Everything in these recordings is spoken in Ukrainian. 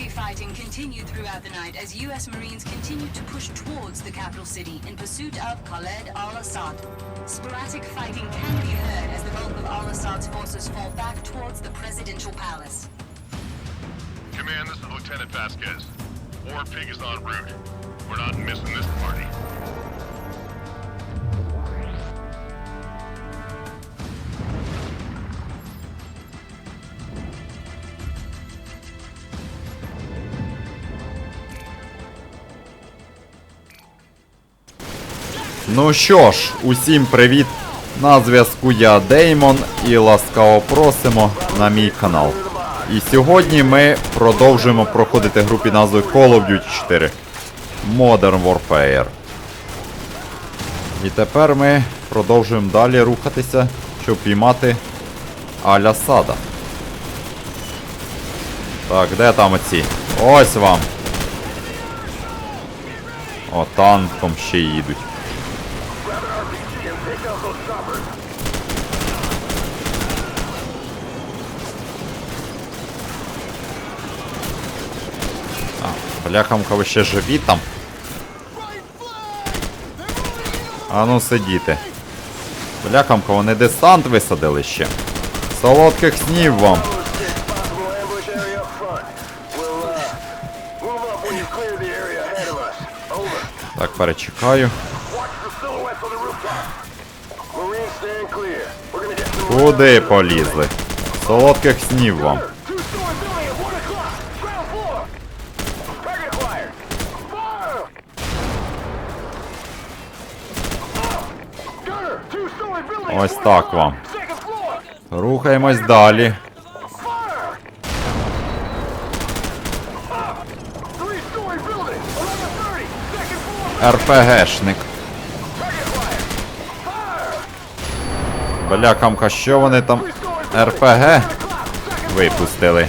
Heavy fighting continued throughout the night as U.S. Marines continued to push towards the capital city in pursuit of Khaled al-Assad. Sporadic fighting can be heard as the bulk of al-Assad's forces fall back towards the presidential palace. Command, this is Lieutenant Vasquez. War Pig is en route. We're not missing this party. Ну що ж, усім привіт! На зв'язку я Деймон і ласкаво просимо на мій канал. І сьогодні ми продовжуємо проходити гру під назвою Call of Duty 4 Modern Warfare. І тепер ми продовжуємо далі рухатися, щоб піймати Аля Сада. Так, де там оці? Ось вам. О, танком ще їдуть. А, бляхамка ви ще живі там. А ну сидіти. Бляхамка, вони десант висадили ще. Солодких снів вам. Possible ambush area up front. We'll, uh, move up when you clear the area ahead of us. Over. Так, перечекаю. Watch the silhouettes on the rooftop. Marines stand clear. We're gonna get some... Куди полізли? Солодких снів вам. Two-story building at 1 o'clock. Ground floor. Target acquired. Fire! Gunner, two-story building at Ось так вам. Рухаємось далі. Fire! Up! Three-story building. 1130. Second floor. РПГшник. Fire! Бляхамка, що вони там РПГ випустили?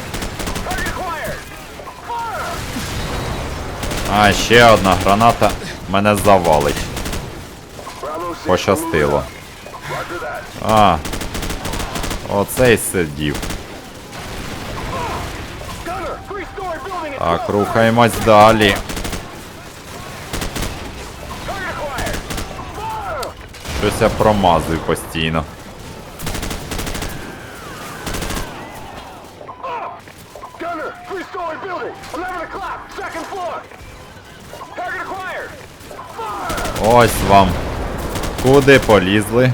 А, ще одна граната мене завалить. Пощастило. А. Оцей сидів. Так, 12. рухаємось далі. Щось я промазую постійно. Gunner, three-story building. 11 o'clock. Second floor. Target acquired. Fire! Ось вам. Куди полізли?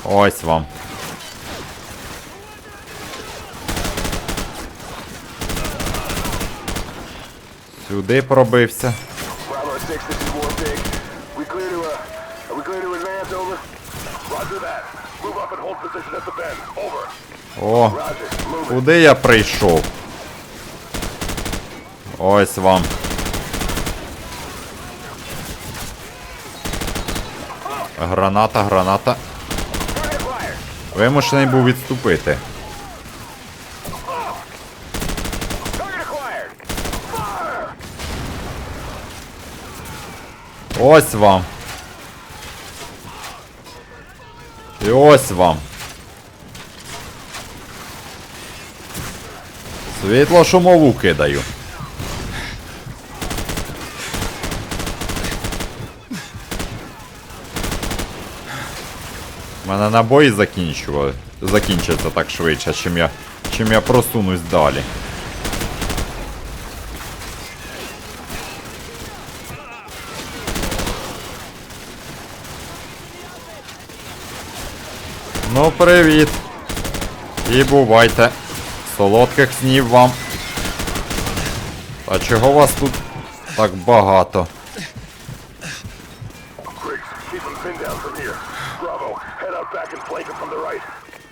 at the bend. Over. О, куди я прийшов? Ось вам. Граната, граната. Вимушений був відступити. Ось вам. І ось вам. Світло шумову кидаю. Мене набої закінчували. Закінчаться так швидше, чим я, чим я просунусь далі. Ну, привіт. І бувайте. Солодких снів вам. А чого вас тут так багато?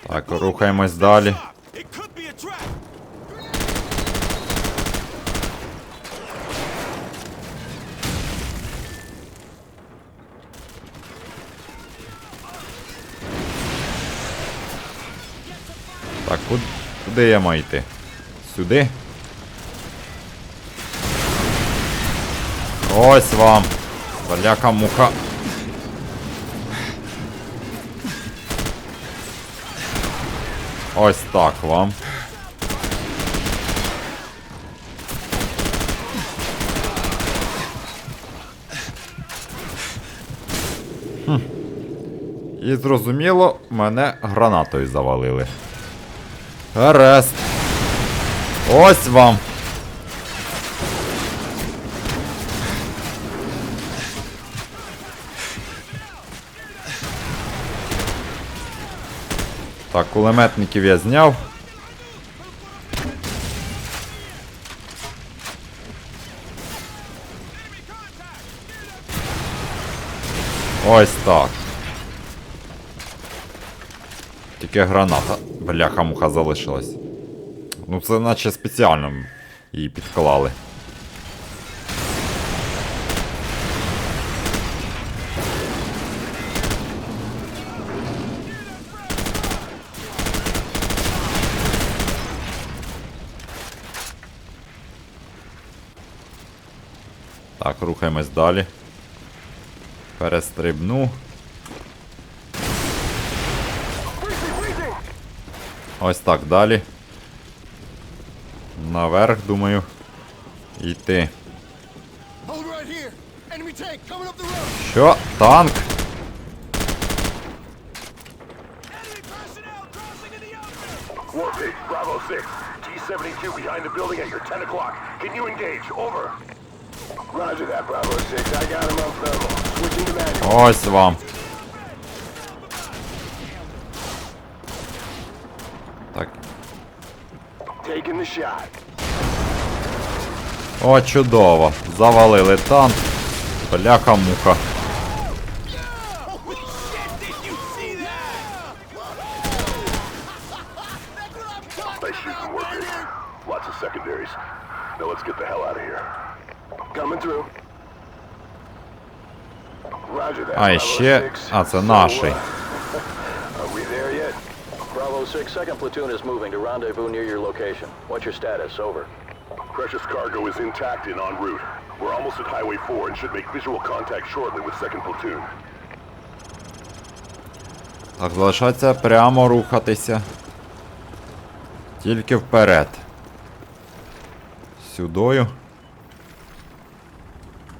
Так, рухаємось далі. Так, куди, куди я маю йти? Сюди? Ось вам. Заляка муха. Ось так вам. Хм. І зрозуміло, мене гранатою завалили. Арест. Ось вам. Так, кулеметників я зняв. Ось так. Тільки граната. Бляха-муха залишилась. Ну це наче спеціально її підклали. Так, рухаємось далі. Перестрибну. Ось так далі. Наверх, думаю. Йти. Що? Танк? Bravo 6. T-72 behind the building at your 10 o'clock. Can you engage? Over. Ось вам. Так. О, чудово. Завалили танк. Бляха-муха. Holy shit, did you see that? Nice shooting, Warpig. Lots of secondaries. Now let's get the hell out of here. А ще. 6. А, це наший. uh, Are we there yet? Bravo 6, second platoon is moving to rendezvous near your location. What's your status? Over. Precious cargo is intact and en route. We're almost at Highway 4 and should make visual contact shortly with second platoon. Так, залишається прямо рухатися. Тільки вперед. Сюдою.